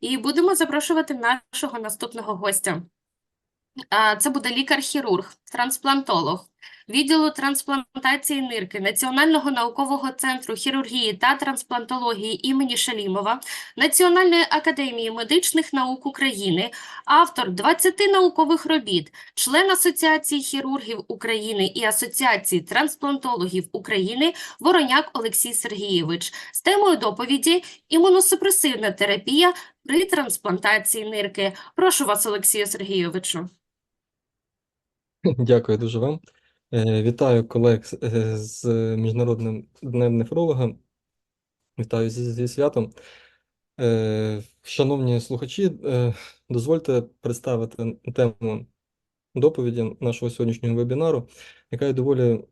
І будемо запрошувати нашого наступного гостя. Це буде лікар-хірург, трансплантолог відділу трансплантації нирки Національного наукового центру хірургії та трансплантології імені Шалімова, Національної академії медичних наук України, автор 20 наукових робіт, член Асоціації хірургів України і Асоціації трансплантологів України Вороняк Олексій Сергійович з темою доповіді «Імуносупресивна терапія при трансплантації нирки». Прошу вас, Олексію Сергійовичу. Дякую дуже вам. Е, Вітаю колег з- е, Міжнародним днем нефролога. Вітаю зі, святом. Е, Шановні слухачі, дозвольте представити тему доповіді нашого сьогоднішнього вебінару, яка є доволі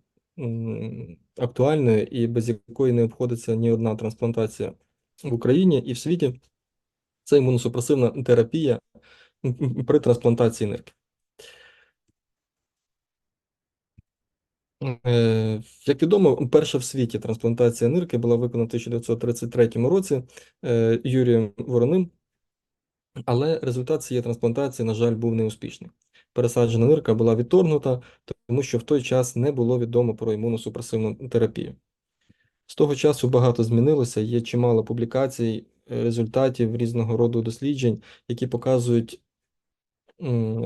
актуальною і без якої не обходиться ні одна трансплантація в Україні і в світі. Це імуносупресивна терапія при трансплантації нирки. Як відомо, перша в світі трансплантація нирки була виконана в 1933 році е, Юрієм Вороним, але результат цієї трансплантації, на жаль, був неуспішний. Пересаджена нирка була відторгнута, тому що в той час не було відомо про імуносупресивну терапію. З того часу багато змінилося, є чимало публікацій, е, результатів різного роду досліджень, які показують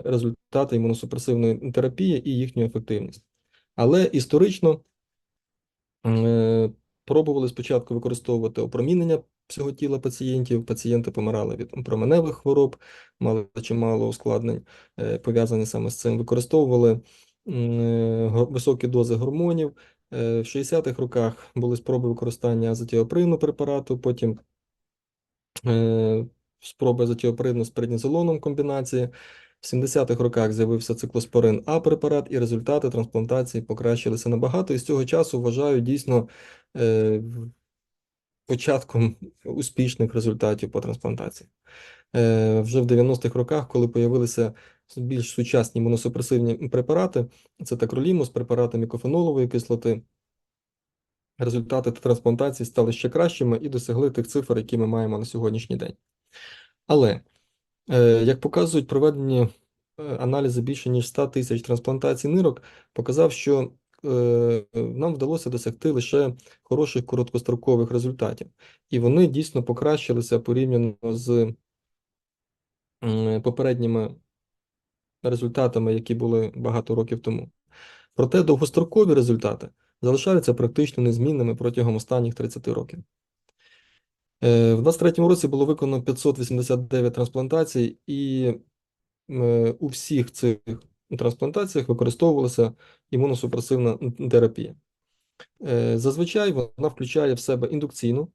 результати імуносупресивної терапії і їхню ефективність. Але історично е, пробували спочатку використовувати опромінення всього тіла пацієнтів. Пацієнти помирали від променевих хвороб, мали чимало ускладнень, е, пов'язані саме з цим. Використовували е, високі дози гормонів. В 60-х роках були спроби використання азотіоприну препарату, потім спроби азотіоприну з преднізолоном комбінації. В 70-х роках з'явився циклоспорин А препарат, і результати трансплантації покращилися набагато. І з цього часу вважаю дійсно е, початком успішних результатів по трансплантації. Е, вже в 90-х роках, коли появилися більш сучасні імуносупресивні препарати, це такролімус, препарати мікофенолової кислоти, результати трансплантації стали ще кращими і досягли тих цифр, які ми маємо на сьогоднішній день. Але, як показують проведені е, аналізи більше ніж 100 тисяч трансплантацій нирок, показав, що е, нам вдалося досягти лише хороших короткострокових результатів. І вони дійсно покращилися порівняно з попередніми результатами, які були багато років тому. Проте довгострокові результати залишаються практично незмінними протягом останніх 30 років. Е, В 23-му році було виконано 589 трансплантацій, і е, у всіх цих трансплантаціях використовувалася імуносупресивна терапія. Е, Зазвичай вона включає в себе індукційну,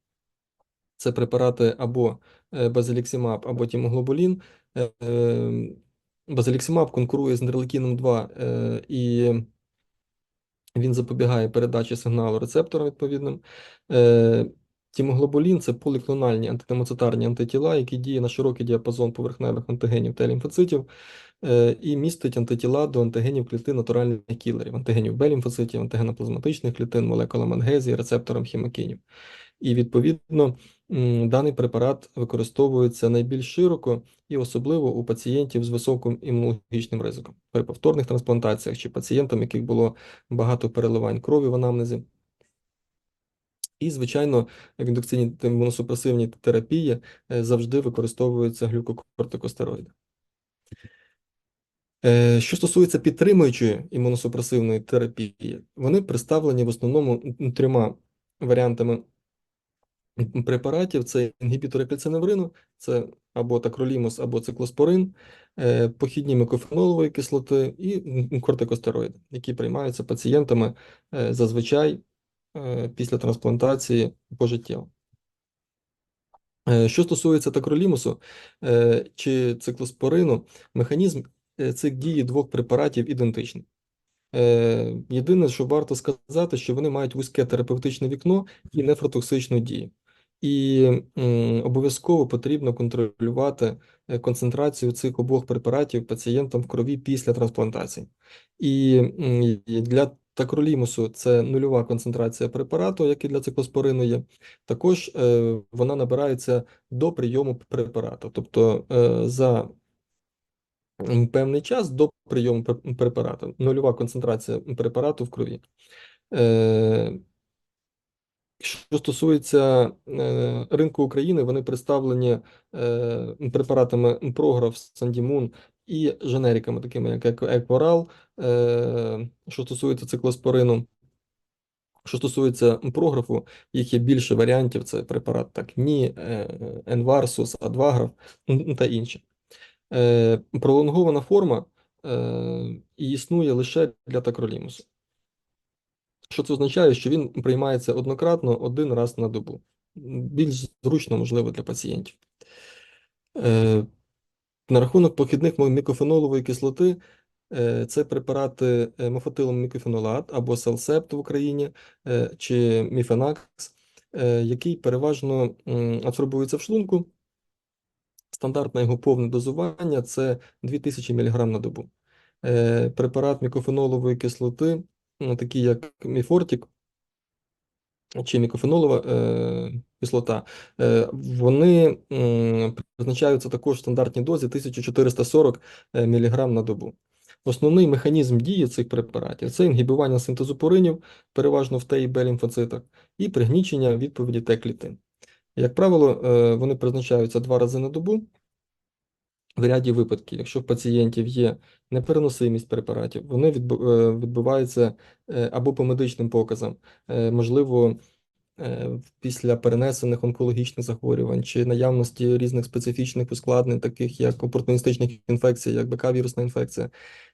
це препарати або базиліксимаб, або тімоглобулін. Базиліксимаб конкурує з нерлекіном 2 е, і він запобігає передачі сигналу рецепторам відповідним. Тімоглобулін – це поліклональні антитимоцитарні антитіла, які діє на широкий діапазон поверхневих антигенів та лімфоцитів е, і містить антитіла до антигенів клітин натуральних кілерів, антигенів Б-лімфоцитів, антигеноплазматичних клітин, молекулам ангезії, рецепторам хімокінів. І відповідно даний препарат використовується найбільш широко і особливо у пацієнтів з високим імунологічним ризиком при повторних трансплантаціях чи пацієнтам, яких було багато переливань крові в анамнезі. І, звичайно, в індукційній та імуносупресивній терапії е, завжди використовуються глюкокортикостероїди. Е, Що стосується підтримуючої імуносупресивної терапії, вони представлені в основному трьома варіантами препаратів: це інгібітори кальциневрину, це або такролімус, або циклоспорин, е, похідні микофенолової кислоти і кортикостероїди, які приймаються пацієнтами зазвичай після трансплантації пожиттєво. Е, Що стосується такролімусу е, чи циклоспорину, механізм е, цих дії двох препаратів ідентичний. Е, Єдине, що варто сказати, що вони мають вузьке терапевтичне вікно і нефротоксичну дію. І обов'язково потрібно контролювати е, концентрацію цих обох препаратів пацієнтам в крові після трансплантації. І для такролімусу це нульова концентрація препарату, як і для циклоспорину є. Також е, вона набирається до прийому препарату. Тобто е, за певний час до прийому препарату. Нульова концентрація препарату в крові. Е, Що стосується е, ринку України, вони представлені е, препаратами Програф, Сандімун і женериками, такими як Екворал, е, що стосується циклоспорину. Що стосується прографу, їх є більше варіантів. Це препарат так, ні, е, Енварсус, Адваграф та інші. Е, Пролонгована форма і існує лише для такролімусу. Що це означає, що він приймається однократно один раз на добу. Більш зручно, можливо, для пацієнтів. На рахунок похідних мікофенолової кислоти, е, це препарати е, мофатилом мікофенолат або Селсепт в Україні е, чи Міфенакс, який переважно м, адсорбується в шлунку. Стандартне його повне дозування це 2000 мг на добу. Препарат мікофенолової кислоти, ну, такий як Міфортік чи мікофенолова е, кислота, е, вони призначаються також в стандартній дозі 1440 мг на добу. Основний механізм дії цих препаратів це інгібування синтезу поринів, переважно в Т і Б лімфоцитах, і пригнічення відповіді Т-клітин. Як правило, е, вони призначаються два рази на добу. В ряді випадків, якщо в пацієнтів є непереносимість препаратів, вони е, відбуваються е, або по медичним показам, е, можливо, після перенесених онкологічних захворювань чи наявності різних специфічних ускладнень, таких як опортуністичних інфекцій, як БК-вірусна інфекція,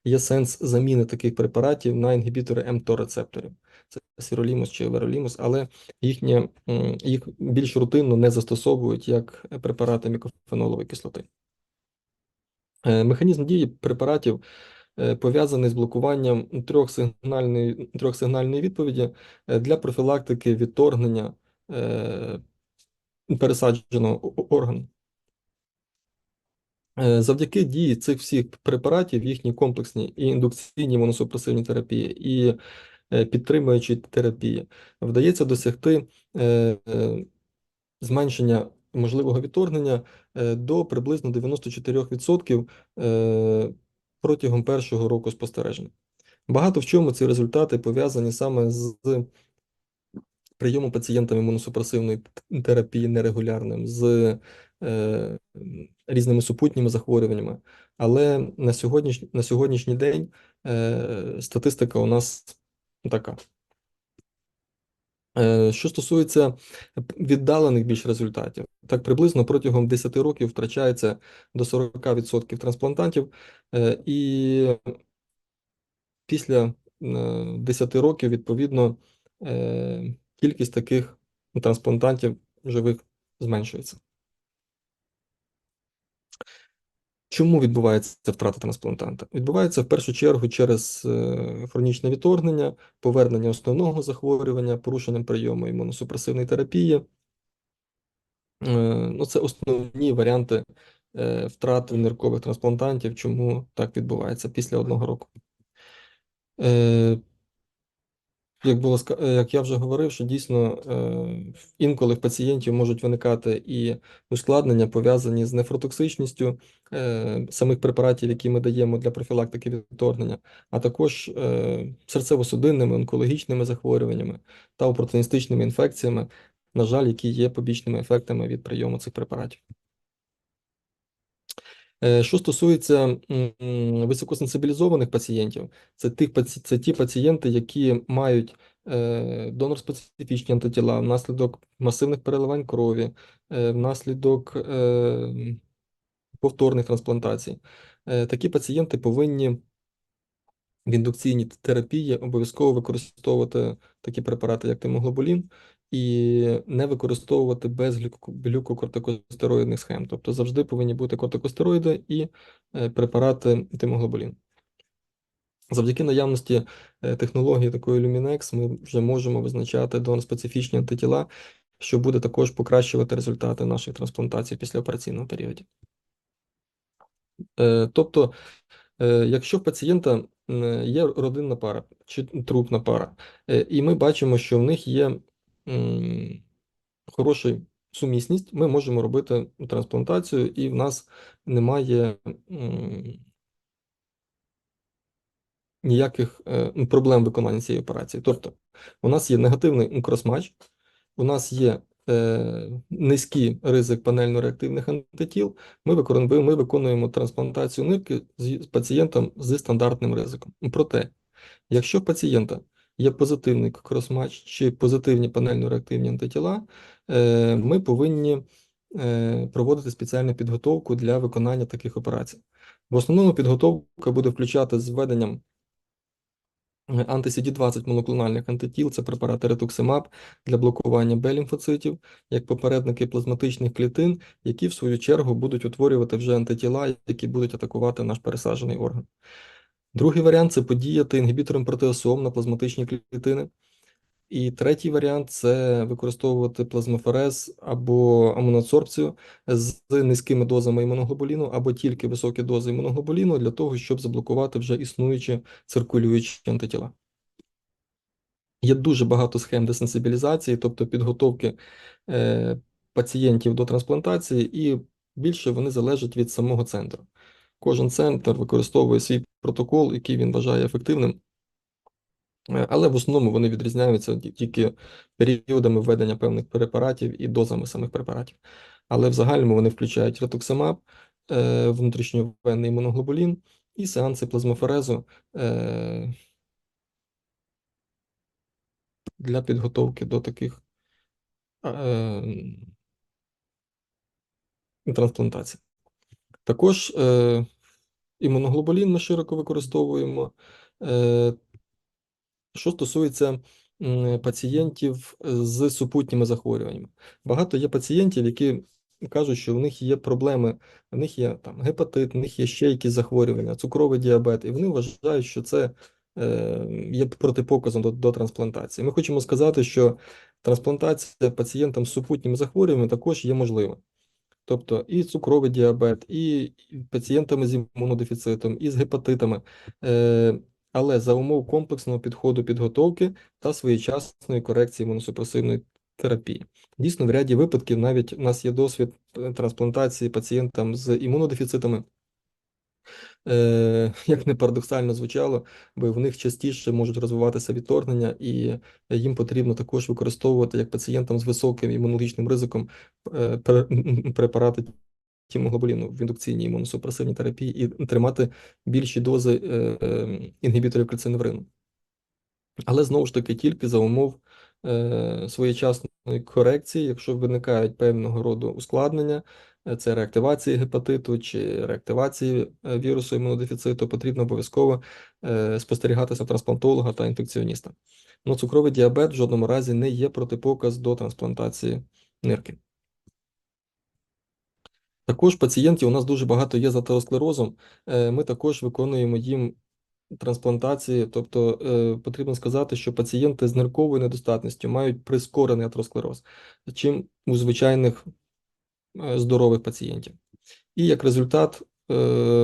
є сенс заміни таких препаратів на інгібітори МТО-рецепторів. Це сіролімус чи веролімус, але їхнє, їх більш рутинно не застосовують як препарати мікофенолової кислоти. Е, Механізм дії препаратів е, пов'язаний з блокуванням трьохсигнальної, трьохсигнальної відповіді е, для профілактики відторгнення пересадженого органу. Завдяки дії цих всіх препаратів, їхній комплексній і індукційній імуносупресивній терапії, і підтримуючій терапії, вдається досягти зменшення можливого відторгнення е, до приблизно 94% е, протягом першого року спостереження. Багато в чому ці результати пов'язані саме з прийомом пацієнтами імуносупресивної терапії нерегулярним, з е, різними супутніми захворюваннями. Але на сьогоднішній, на сьогоднішній день статистика у нас така. Е, Що стосується віддалених більш результатів, так приблизно протягом 10 років втрачається до 40% трансплантантів, е, і після е, 10 років, відповідно, е, кількість таких трансплантантів живих зменшується. Чому відбувається втрата трансплантанта? Відбувається в першу чергу через е, хронічне відторгнення, повернення основного захворювання, порушенням прийому імуносупресивної терапії. Е, Ну, це основні варіанти е, втрати ниркових трансплантантів, чому так відбувається після одного року. Як було е, як я вже говорив, що дійсно е, інколи в пацієнтів можуть виникати і ускладнення, пов'язані з нефротоксичністю е, самих препаратів, які ми даємо для профілактики відторгнення, а також серцево-судинними, онкологічними захворюваннями та опортуністичними інфекціями, на жаль, які є побічними ефектами від прийому цих препаратів. Е, Що стосується високосенсибілізованих пацієнтів, це тих це ті пацієнти, які мають е, донор-специфічні антитіла внаслідок масивних переливань крові, е, внаслідок повторних трансплантацій. Такі пацієнти повинні в індукційній терапії обов'язково використовувати такі препарати, як тимоглобулін, і не використовувати без глюко- глюкокортикостероїдних схем. Тобто завжди повинні бути кортикостероїди і е, препарати тимоглобулін. Завдяки наявності е, технології такої Luminex ми вже можемо визначати донор-специфічні антитіла, що буде також покращувати результати наших трансплантацій після операційного періоду. Е, Тобто, якщо в пацієнта є родинна пара чи трупна пара, і ми бачимо, що в них є м, хороша сумісність, ми можемо робити трансплантацію, і в нас немає ніяких е, проблем виконання цієї операції. Тобто, у нас є негативний кросматч, у нас є е, низький ризик панельно-реактивних антитіл. Ми виконуємо, трансплантацію нирки з пацієнтом зі стандартним ризиком. Проте, якщо пацієнта є позитивний кросматч чи позитивні панельно-реактивні антитіла, е, ми повинні е, проводити спеціальну підготовку для виконання таких операцій. В основному підготовка буде включати з введенням Анти-CD20 моноклональних антитіл це препарати ретуксимаб для блокування Б-лімфоцитів, як попередники плазматичних клітин, які в свою чергу будуть утворювати вже антитіла, які будуть атакувати наш пересаджений орган. Другий варіант це подіяти інгібітором протеосом на плазматичні клітини. І третій варіант це використовувати плазмоферез або амонадсорбцію з низькими дозами імуноглобуліну, або тільки високі дози імуноглобуліну для того, щоб заблокувати вже існуючі циркулюючі антитіла. Є дуже багато схем десенсибілізації, тобто підготовки е, пацієнтів до трансплантації, і більше вони залежать від самого центру. Кожен центр використовує свій протокол, який він вважає ефективним. Е, Але в основному вони відрізняються тільки періодами введення певних препаратів і дозами самих препаратів. Але в загальному вони включають ретуксимаб, е, внутрішньовенний імуноглобулін і сеанси плазмоферезу е, для підготовки до таких трансплантацій. Також е, імуноглобулін ми широко використовуємо. Е, що стосується пацієнтів з супутніми захворюваннями, багато є пацієнтів, які кажуть, що в них є проблеми, в них є там гепатит, в них є ще якісь захворювання, цукровий діабет, і вони вважають, що це е, є протипоказом до, до трансплантації. Ми хочемо сказати, що трансплантація пацієнтам з супутніми захворюваннями також є можлива. Тобто і цукровий діабет, і пацієнтами з імунодефіцитом, і з гепатитами. Е, але за умов комплексного підходу підготовки та своєчасної корекції імуносупресивної терапії. Дійсно, в ряді випадків навіть у нас є досвід е, трансплантації пацієнтам з імунодефіцитами. Е, як не парадоксально звучало, бо в них частіше можуть розвиватися відторгнення, і їм потрібно також використовувати як пацієнтам з високим імунологічним ризиком е, препарати тімоглобуліну в індукційній імуносупресивній терапії і тримати більші дози е, інгібіторів кальциневрину. Але знову ж таки тільки за умов своєчасної корекції, якщо виникають певного роду ускладнення, е, це реактивації гепатиту чи реактивації е, вірусу імунодефіциту, потрібно обов'язково е, спостерігатися трансплантолога та інфекціоніста. Но цукровий діабет в жодному разі не є протипоказ до трансплантації нирки. Також пацієнтів у нас дуже багато є з атеросклерозом. Е, Ми також виконуємо їм трансплантації, тобто е, потрібно сказати, що пацієнти з нирковою недостатністю мають прискорений атеросклероз, чим у звичайних е, здорових пацієнтів. І як результат е,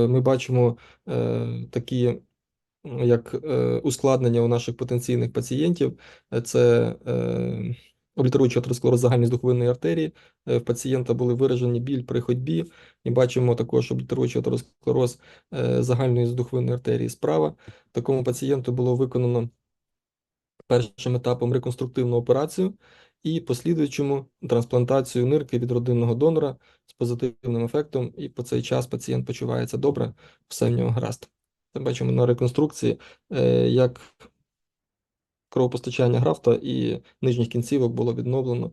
ми бачимо е, такі як е, ускладнення у наших потенційних пацієнтів, Е, це облітеруючий атеросклероз загальної духовинної артерії. Е, В пацієнта були виражені біль при ходьбі, і бачимо також облітеруючий атеросклероз е, загальної духовинної артерії справа. Такому пацієнту було виконано першим етапом реконструктивну операцію і послідуючому трансплантацію нирки від родинного донора з позитивним ефектом, і по цей час пацієнт почувається добре, все в нього гаразд. Бачимо на реконструкції, е, як кровопостачання графта і нижніх кінцівок було відновлено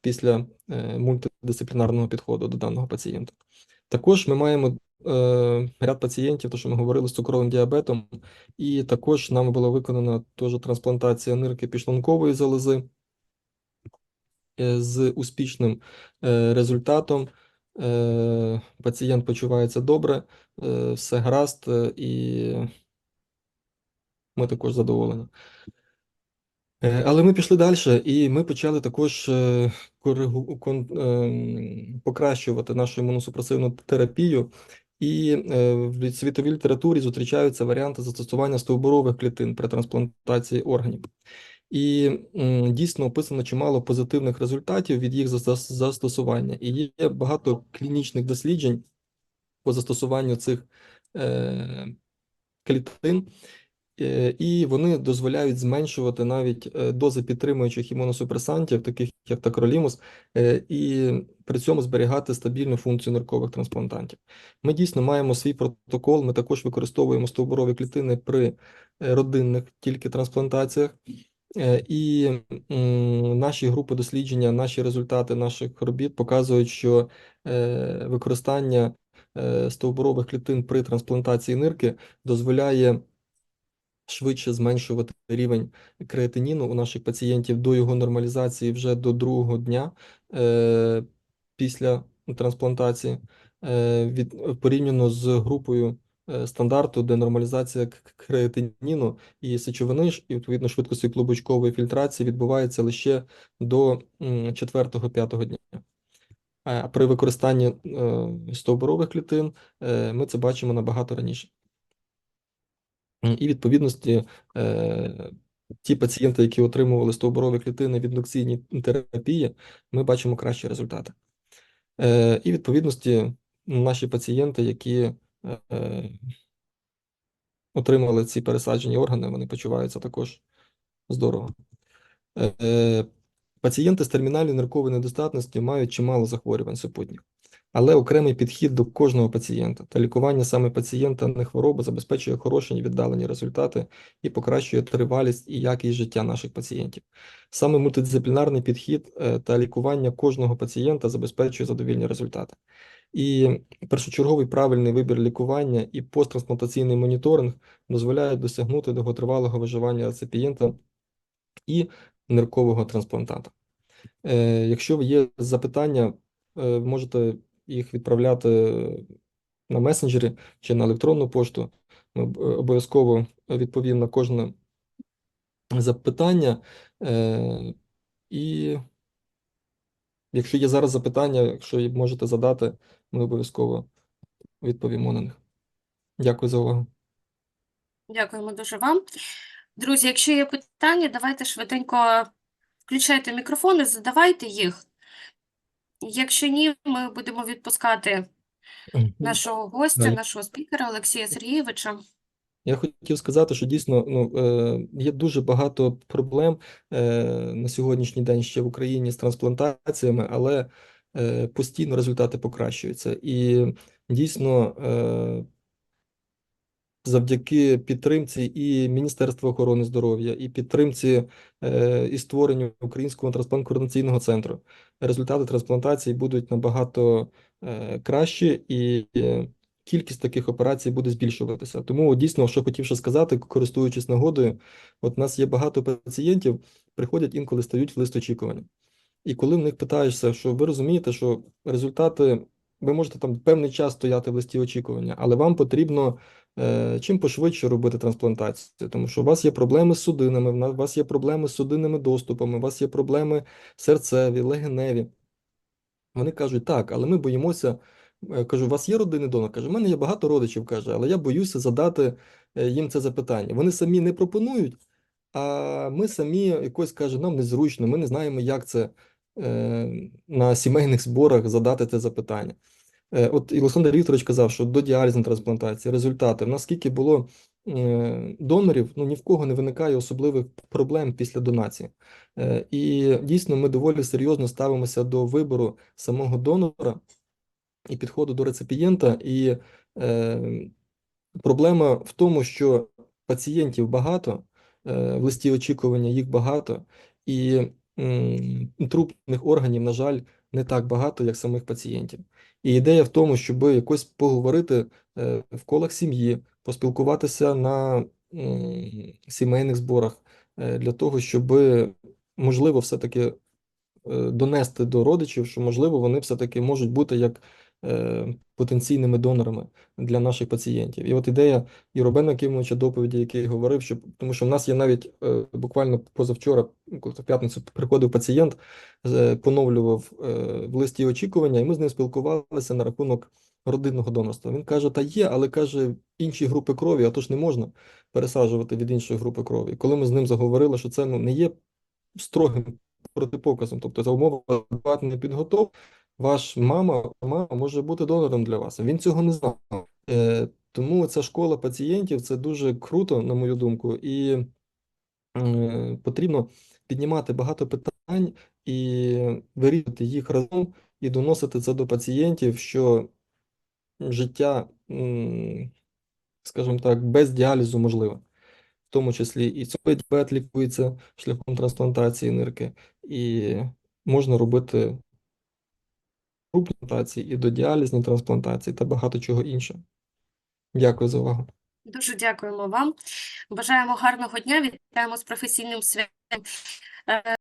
після е, мультидисциплінарного підходу до даного пацієнта. Також ми маємо е, ряд пацієнтів, то що ми говорили з цукровим діабетом, і також нам була виконана теж трансплантація нирки підшлункової залози е, з успішним е, результатом. Е, Пацієнт почувається добре, е, все гаразд, е, і ми також задоволені. Е, Але ми пішли далі, і ми почали також е, коригу, кон, ем, покращувати нашу імуносупресивну терапію. І е, в світовій літературі зустрічаються варіанти застосування стовбурових клітин при трансплантації органів. І дійсно описано чимало позитивних результатів від їх застосування. І є багато клінічних досліджень по застосуванню цих е, клітин, е, і вони дозволяють зменшувати навіть е, дози підтримуючих імуносупресантів, таких як такролімус, е, і при цьому зберігати стабільну функцію ниркових трансплантантів. Ми дійсно маємо свій протокол. Ми також використовуємо стовбурові клітини при е, родинних тільки трансплантаціях. Е, І наші групи дослідження, наші результати наших робіт показують, що е, використання е, стовбурових клітин при трансплантації нирки дозволяє швидше зменшувати рівень креатиніну у наших пацієнтів до його нормалізації вже до другого дня е, після трансплантації, е, від, порівняно з групою е, стандарту, де нормалізація креатиніну і сечовини, і відповідно швидкості клубочкової фільтрації відбувається лише до 4-5 дня. А при використанні е, стовбурових клітин е, ми це бачимо набагато раніше. І відповідності е, ті пацієнти, які отримували стовбурові клітини в індукційній терапії, ми бачимо кращі результати. Е, І відповідності наші пацієнти, які е, отримали ці пересаджені органи, вони почуваються також здорово. Пацієнти з термінальною нирковою недостатністю мають чимало захворювань супутніх, але окремий підхід до кожного пацієнта та лікування саме пацієнта не хвороби забезпечує хороші віддалені результати і покращує тривалість і якість життя наших пацієнтів. Саме мультидисциплінарний підхід е, та лікування кожного пацієнта забезпечує задовільні результати. І першочерговий правильний вибір лікування і посттрансплантаційний моніторинг дозволяють досягнути довготривалого виживання реципієнта і ниркового трансплантата. Е, Якщо є запитання, е, можете їх відправляти на месенджері чи на електронну пошту. Ми обов'язково відповім на кожне запитання. Е, І якщо є зараз запитання, якщо можете задати, ми обов'язково відповімо на них. Дякую за увагу. Дякуємо дуже вам. Друзі, якщо є питання, давайте швиденько включайте мікрофони, задавайте їх. Якщо ні, ми будемо відпускати нашого гостя, нашого спікера Олексія Сергійовича. Я хотів сказати, що дійсно ну, е, є дуже багато проблем е, на сьогоднішній день ще в Україні з трансплантаціями, але е, постійно результати покращуються. І дійсно, е, завдяки підтримці і Міністерства охорони здоров'я, і підтримці е, і створенню Українського трансплант-координаційного центру, результати трансплантації будуть набагато е, кращі і. е, кількість таких операцій буде збільшуватися. Тому дійсно, що хотів ще сказати, користуючись нагодою, от у нас є багато пацієнтів, приходять інколи стають в лист очікування. І коли в них питаєшся, що ви розумієте, що результати, ви можете там певний час стояти в листі очікування, але вам потрібно чим пошвидше робити трансплантацію, тому що у вас є проблеми з судинами, у вас є проблеми з судинними доступами, у вас є проблеми серцеві, легеневі. Вони кажуть, так, але ми боїмося. Е, Кажу, у вас є родинний донор? Каже, у мене є багато родичів, каже, але я боюся задати е, їм це запитання. Вони самі не пропонують, а ми самі якось каже, нам незручно, ми не знаємо, як це е, на сімейних зборах задати це запитання. Е, От і Олександр Вікторович казав, що до діалізної трансплантації результати. В нас скільки було е, донорів, ну ні в кого не виникає особливих проблем після донації. Е, І дійсно ми доволі серйозно ставимося до вибору самого донора і підходу до реципієнта. І проблема в тому, що пацієнтів багато, в листі очікування їх багато, і трупних органів, на жаль, не так багато, як самих пацієнтів. І ідея в тому, щоб якось поговорити е, в колах сім'ї, поспілкуватися на сімейних зборах е, для того, щоб можливо все-таки е, донести до родичів, що можливо вони все-таки можуть бути як потенційними донорами для наших пацієнтів. І от ідея і Робена Кимовича доповіді, який говорив, що тому що в нас є навіть е, буквально позавчора, коли в п'ятницю приходив пацієнт, е, поновлював е, в листі очікування, і ми з ним спілкувалися на рахунок родинного донорства. Він каже, та є, але каже, інші групи крові, а то ж не можна пересаджувати від іншої групи крові. Коли ми з ним заговорили, що це ну, не є строгим протипоказом, тобто за умови адекватної підготовки, ваш мама, мама може бути донором для вас. Він цього не знав. Е, тому ця школа пацієнтів це дуже круто, на мою думку, і е, потрібно піднімати багато питань і вирішувати їх разом і доносити це до пацієнтів, що життя, скажімо так, без діалізу можливе. В тому числі і цукровий діабет лікується шляхом трансплантації нирки, і можна робити трансплантації і до діалізні трансплантації та багато чого іншого. Дякую за увагу. Дуже дякуємо вам. Бажаємо гарного дня. Вітаємо з професійним святом. Е,